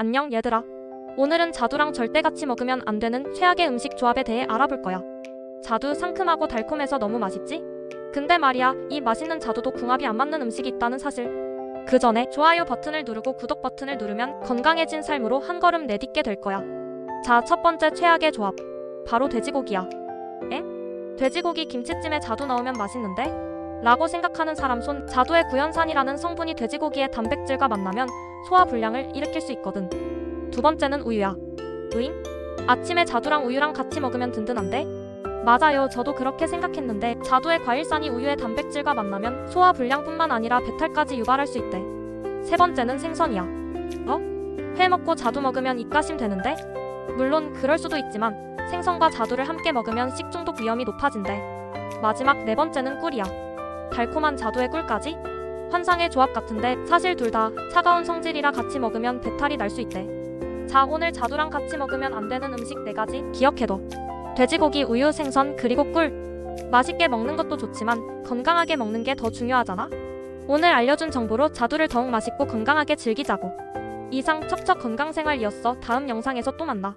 안녕 얘들아. 오늘은 자두랑 절대 같이 먹으면 안 되는 최악의 음식 조합에 대해 알아볼 거야. 자두 상큼하고 달콤해서 너무 맛있지? 근데 말이야, 이 맛있는 자두도 궁합이 안 맞는 음식이 있다는 사실. 그 전에 좋아요 버튼을 누르고 구독 버튼을 누르면 건강해진 삶으로 한 걸음 내딛게 될 거야. 자, 첫 번째 최악의 조합. 바로 돼지고기야. 에? 돼지고기 김치찜에 자두 넣으면 맛있는데? 라고 생각하는 사람 손 자두의 구연산이라는 성분이 돼지고기의 단백질과 만나면 소화 불량을 일으킬 수 있거든. 두 번째는 우유야. 으잉? 아침에 자두랑 우유랑 같이 먹으면 든든한데? 맞아요. 저도 그렇게 생각했는데 자두의 과일산이 우유의 단백질과 만나면 소화 불량뿐만 아니라 배탈까지 유발할 수 있대. 세 번째는 생선이야. 어? 회 먹고 자두 먹으면 입가심 되는데? 물론 그럴 수도 있지만 생선과 자두를 함께 먹으면 식중독 위험이 높아진대. 마지막 네 번째는 꿀이야. 달콤한 자두의 꿀까지? 환상의 조합 같은데 사실 둘 다 차가운 성질이라 같이 먹으면 배탈이 날 수 있대. 자, 오늘 자두랑 같이 먹으면 안 되는 음식 네 가지 기억해둬. 돼지고기, 우유, 생선, 그리고 꿀. 맛있게 먹는 것도 좋지만 건강하게 먹는 게 더 중요하잖아. 오늘 알려준 정보로 자두를 더욱 맛있고 건강하게 즐기자고. 이상 척척 건강생활이었어. 다음 영상에서 또 만나.